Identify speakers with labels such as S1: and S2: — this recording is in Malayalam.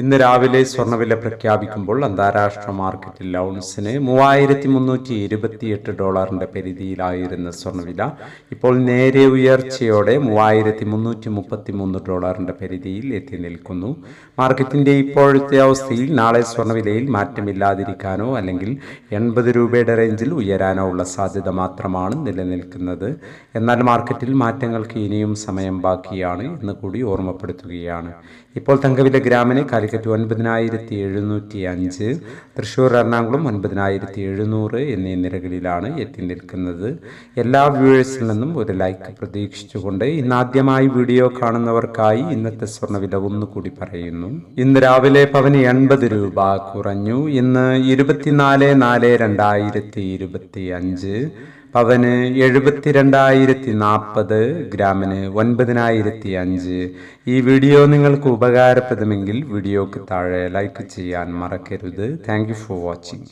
S1: ഇന്ന് രാവിലെ സ്വർണവില പ്രഖ്യാപിക്കുമ്പോൾ അന്താരാഷ്ട്ര മാർക്കറ്റിൽ ഔൺസിന് മൂവായിരത്തി മുന്നൂറ്റി ഇരുപത്തിയെട്ട് ഡോളറിന്റെ പരിധിയിലായിരുന്ന സ്വർണവില ഇപ്പോൾ നേരെ ഉയർച്ചയോടെ മൂവായിരത്തി മുന്നൂറ്റി മുപ്പത്തി മൂന്ന് ഡോളറിന്റെ പരിധിയിൽ എത്തി നിൽക്കുന്നു. മാർക്കറ്റിന്റെ ഇപ്പോഴത്തെ അവസ്ഥയിൽ നാളെ സ്വർണവിലയിൽ മാറ്റമില്ലാതിരിക്കാനോ അല്ലെങ്കിൽ എൺപത് രൂപയുടെ റേഞ്ചിൽ ഉയരാനോ ഉള്ള സാധ്യത മാത്രമാണ് നിലനിൽക്കുന്നത്. എന്നാൽ മാർക്കറ്റിൽ മാറ്റങ്ങൾക്ക് ഇനിയും സമയം ബാക്കിയാണ് എന്ന് കൂടി ഓർമ്മപ്പെടുത്തുകയാണ്. ഇപ്പോൾ തങ്കവില ഗ്രാമിന് കാലിക്കറ്റ് ഒൻപതിനായിരത്തി എഴുന്നൂറ്റി അഞ്ച് തൃശ്ശൂർ എറണാകുളം ഒൻപതിനായിരത്തി എഴുന്നൂറ് എന്നീ നിരകളിലാണ് എത്തി നിൽക്കുന്നത്. എല്ലാ വ്യൂവേഴ്സിൽ നിന്നും ഒരു ലൈക്ക് പ്രതീക്ഷിച്ചുകൊണ്ട് ഇന്ന് ആദ്യമായി വീഡിയോ കാണുന്നവർക്കായി ഇന്നത്തെ സ്വർണവില ഒന്നുകൂടി പറയുന്നു. ഇന്ന് രാവിലെ പവന് എൺപത് രൂപ കുറഞ്ഞു. ഇന്ന് ഇരുപത്തിനാല് നാല് രണ്ടായിരത്തി ഇരുപത്തി അഞ്ച് പവന് എഴുപത്തിരണ്ടായിരത്തി നാൽപ്പത് ഗ്രാമിന് ഒൻപതിനായിരത്തി അഞ്ച് ഈ വീഡിയോ നിങ്ങൾക്ക് ഉപകാരപ്രദമെങ്കിൽ വീഡിയോക്ക് താഴെ ലൈക്ക് ചെയ്യാൻ മറക്കരുത്. Thank for watching